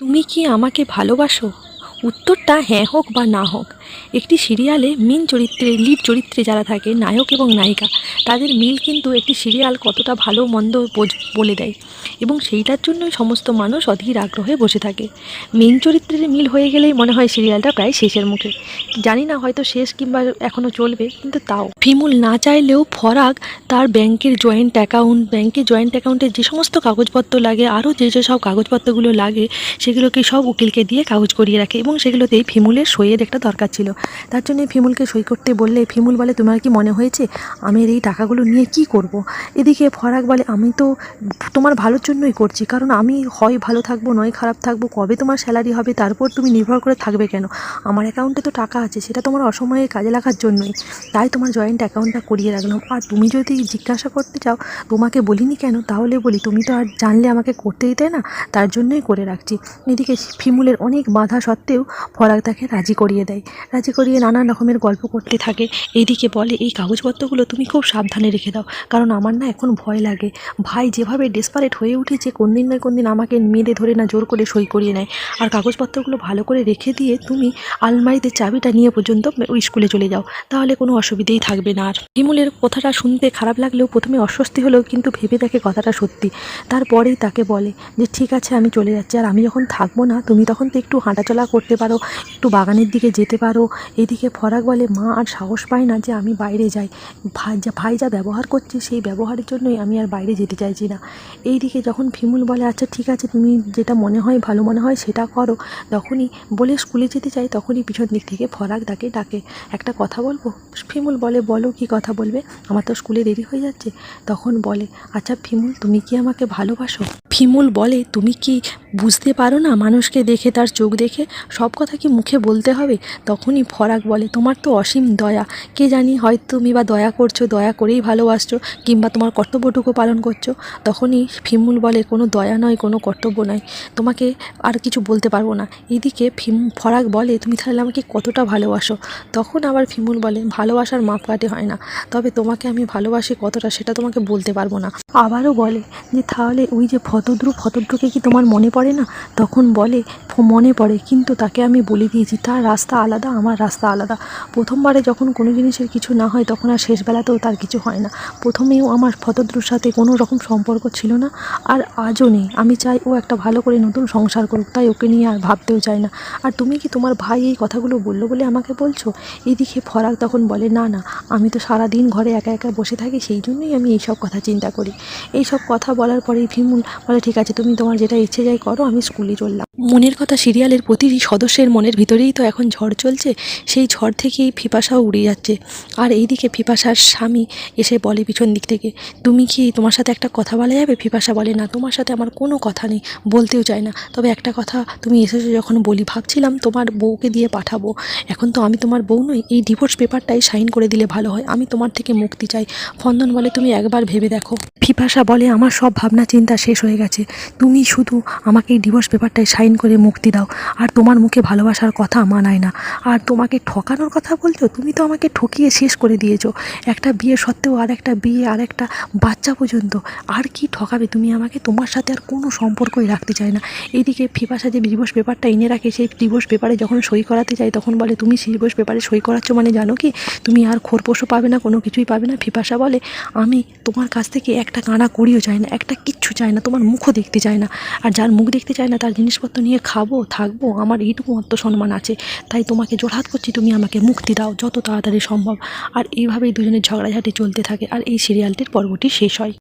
তুমি কি আমাকে ভালোবাসো? উত্তরটা হ্যাঁ হোক বা না হোক। একটি সিরিয়ালে মেন চরিত্রে লিড চরিত্রে যারা থাকে, নায়ক এবং নায়িকা, তাদের মিল কিন্তু একটি সিরিয়াল কতটা ভালো, মন্দ বলে দেয়। এবং সেইটার জন্যই সমস্ত মানুষ অধীর আগ্রহে বসে থাকে। মেন চরিত্রের মিল হয়ে গেলেই মনে হয় সিরিয়ালটা প্রায় শেষের মুখে। জানি না হয়তো শেষ কিংবা এখনও চলবে, কিন্তু তাও। ফিমুল না চাইলেও ফরাক তার ব্যাংকের জয়েন্ট অ্যাকাউন্ট ব্যাংকের জয়েন্ট অ্যাকাউন্টে যে সমস্ত কাগজপত্র লাগে, আরও যে যে সব কাগজপত্রগুলো লাগে, সেগুলোকে সব উকিলকে দিয়ে কাগজ করিয়ে রাখে এবং সেগুলোতেই ফিমুলের সইয়ের একটা দরকার ছিল। তার জন্য ফিমুলকে সই করতে বললে, ফিমুল বলে, তোমার কি মনে হয়েছে আমি এই টাকাগুলো নিয়ে কি করব। এদিকে ফরাক বলে, আমি তো তোমার ভালোর জন্যই করছি, কারণ আমি হয় ভালো থাকব, নয় খারাপ থাকব, কবে তোমার স্যালারি হবে তারপর তুমি নির্ভর করে থাকবে কেন? আমার অ্যাকাউন্টে তো টাকা আছে, সেটা তোমার অসময়ে কাজে লাগার জন্যই। তাই তোমার জয়েন্ট অ্যাকাউন্টটা করিয়ে রাখলাম। আর তুমি যদি জিজ্ঞাসা করতে চাও, তোমাকে বলিনি কেন? তাহলে বলি, তুমি তো আর জানলে আমাকে করতে দিতে না? তার জন্যই করে রাখছি। এদিকে ফিমুলের অনেক বাধা সত্ত্বেও ফরাক তাকে রাজি করিয়ে দেয়। রাজি করিয়ে নানান রকমের গল্প করতে থাকে। এইদিকে বলে, এই কাগজপত্রগুলো তুমি খুব সাবধানে রেখে দাও, কারণ আমার না এখন ভয় লাগে। ভাই যেভাবে ডেসপারেট হয়ে উঠেছে কোন দিন না কোন দিন আমাকে মেরে ধরে না জোর করে সই করিয়ে নেয়। আর কাগজপত্রগুলো ভালো করে রেখে দিয়ে তুমি আলমারিতে চাবিটা নিয়ে পর্যন্ত ওই স্কুলে চলে যাও। তাহলে কোনো অসুবিধেই থাকবে না আর। হিমুলের কথাটা শুনতে খারাপ লাগলেও প্রথমে অস্বস্তি হলেও কিন্তু ভেবে দেখে কথাটা সত্যি। তারপরেই তাকে বলে, যে ঠিক আছে, আমি চলে যাচ্ছি। আর আমি যখন থাকব না, তুমি তখন তো একটু হাঁটাচলা করতে পারো, একটু বাগানের দিকে যেতে পারো। এদিকে ফরাক বলে, মা, আর সাহস পায় না যে আমি বাইরে যাই। ভাই, যা ভাই যা ব্যবহার করছে, সেই ব্যবহারের জন্যই আমি আর বাইরে যেতে চাইছি না। এইদিকে যখন ফিমুল বলে আচ্ছা ঠিক আছে, তুমি যেটা মনে হয়, ভালো মনে হয়, সেটা করো। তখনই বলে স্কুলে যেতে চাই, তখনই পিছন দিক থেকে ফরাক তাকে ডাকে, একটা কথা বলব? ফিমুল বলে, বলো, কি কথা বলবে? আমার তো স্কুলে দেরি হয়ে যাচ্ছে। তখন বলে আচ্ছা ফিমুল, তুমি কি আমাকে ভালোবাসো? ফিমুল বলে, তুমি কি বুঝতে পারো না মানুষকে দেখে, তার চোখ দেখে? সব কথা কি মুখে বলতে হবে? তখনই ফরাক বলে, তোমার তো অসীম দয়া। কে জানি হয়তো তুমি বা দয়া করছ, দয়া করেই ভালোবাসছো কিংবা তোমার কর্তব্যটুকু পালন করছ। তখনই ফিমুল বলে, কোনো দয়া নয়, কোনো কর্তব্য নয়। তোমাকে আর কিছু বলতে পারব না। এদিকে ফিম, ফরাক বলে, তুমি তাহলে আমাকে কতটা ভালোবাসো? তখন আবার ফিমুল বলে, ভালোবাসার মাপকাঠি হয় না। তবে তোমাকে আমি ভালোবাসি কতটা সেটা তোমাকে বলতে পারব না। আবারও বলে যে, তাহলে ওই যে ফতদ্রু ফতদ্রুকে কি তোমার মনে পড়ে না? তখন বলে মনে পড়ে, কিন্তু তাকে আমি বলে দিয়েছি, তার রাস্তা আলাদা, আমার রাস্তা আলাদা। প্রথমবারে যখন কোনো জিনিসের কিছু না হয়, তখন আর শেষবেলাতেও তার কিছু হয় না। প্রথমেও আমার ফতদ্রুর সাথে কোনো রকম সম্পর্ক ছিল না, আর আজও নেই। আমি চাই ও একটা ভালো করে নতুন সংসার করুক, তাই ওকে নিয়ে আর ভাবতেও চাই না। আর তুমি কি তোমার ভাই এই কথাগুলো বলল বলে আমাকে বলছো? এদিকে ফরাক তখন বলে, না না, আমি তো সারা দিন ঘরে একা একা বসে থাকি, সেই জন্যই আমি এইসব কথা চিন্তা করি। এই সব কথা বলার পরেই ভীমুল বলে, ঠিক আছে, তুমি তোমার যেটা ইচ্ছে যাই করো, আমি স্কুলে চললাম। মনের কথা সিরিয়ালের প্রতিটি সদস্যের মনের ভিতরেই তো এখন ঝড় চলছে, সেই ঝড় থেকেই ফিপাসাও উড়ে যাচ্ছে। আর এইদিকে ফিপাসার স্বামী এসে বলে পিছন দিক থেকে, তুমি কি তোমার সাথে একটা কথা বলা যাবে? ফিপাসা বলে, না, তোমার সাথে আমার কোনো কথা নেই, বলতেও চায় না। তবে একটা কথা তুমি এসেছ যখন বলি, ভাবছিলাম তোমার বউকে দিয়ে পাঠাবো। এখন তো আমি তোমার বউ নই, এই ডিভোর্স পেপারটাই সাইন করে দিলে ভালো হয়, আমি তোমার থেকে মুক্তি চাই। ফন্দন বলে, তুমি একবার ভেবে দেখো। ফিপাসা বলে আমার সব ভাবনা চিন্তা শেষ হয়ে গেছে। তুমি শুধু আমাকে এই ডিভোর্স পেপারটায় সাইন করে মুক্তি দাও। আর তোমার মুখে ভালোবাসার কথা মানায় না। আর তোমাকে ঠকানোর কথা বলছো তুমি তো আমাকে ঠকিয়ে শেষ করে দিয়েছ। একটা বিয়ে সত্ত্বেও আর একটা বিয়ে, আর একটা বাচ্চা পর্যন্ত। আর কি ঠকাবে তুমি আমাকে? তোমার সাথে আর কোনো সম্পর্কই রাখতে চায় না। এদিকে ফিপাসা যে ডিভোর্স পেপারটা এনে রাখে, সেই ডিভোর্স পেপারে যখন সই করাতে চাই তখন বলে, তুমি সেই ডিভোর্স পেপারে সই করাচ্ছ মানে জানো কি? তুমি আর খোরপোশও পাবে না, কোনো কিছুই পাবে না। ফিপাসা বলে, আমি তোমার কাছ থেকে একটা কানা করিও চায় না, একটা কিচ্ছু চায় না, তোমার মুখও দেখতে চায় না। আর যার মুখ দেখতে চায় না, তার জিনিসপত্র নিয়ে খাব, থাকব, আমার এইটুকু আত্মসম্মান আছে। তাই তোমাকে জোরহাত করছি, তুমি আমাকে মুক্তি দাও, যত তাড়াতাড়ি সম্ভব। আর এইভাবেই দুজনের ঝগড়াঝাটি চলতে থাকে, আর এই সিরিয়ালটির পর্বটি শেষ হয়।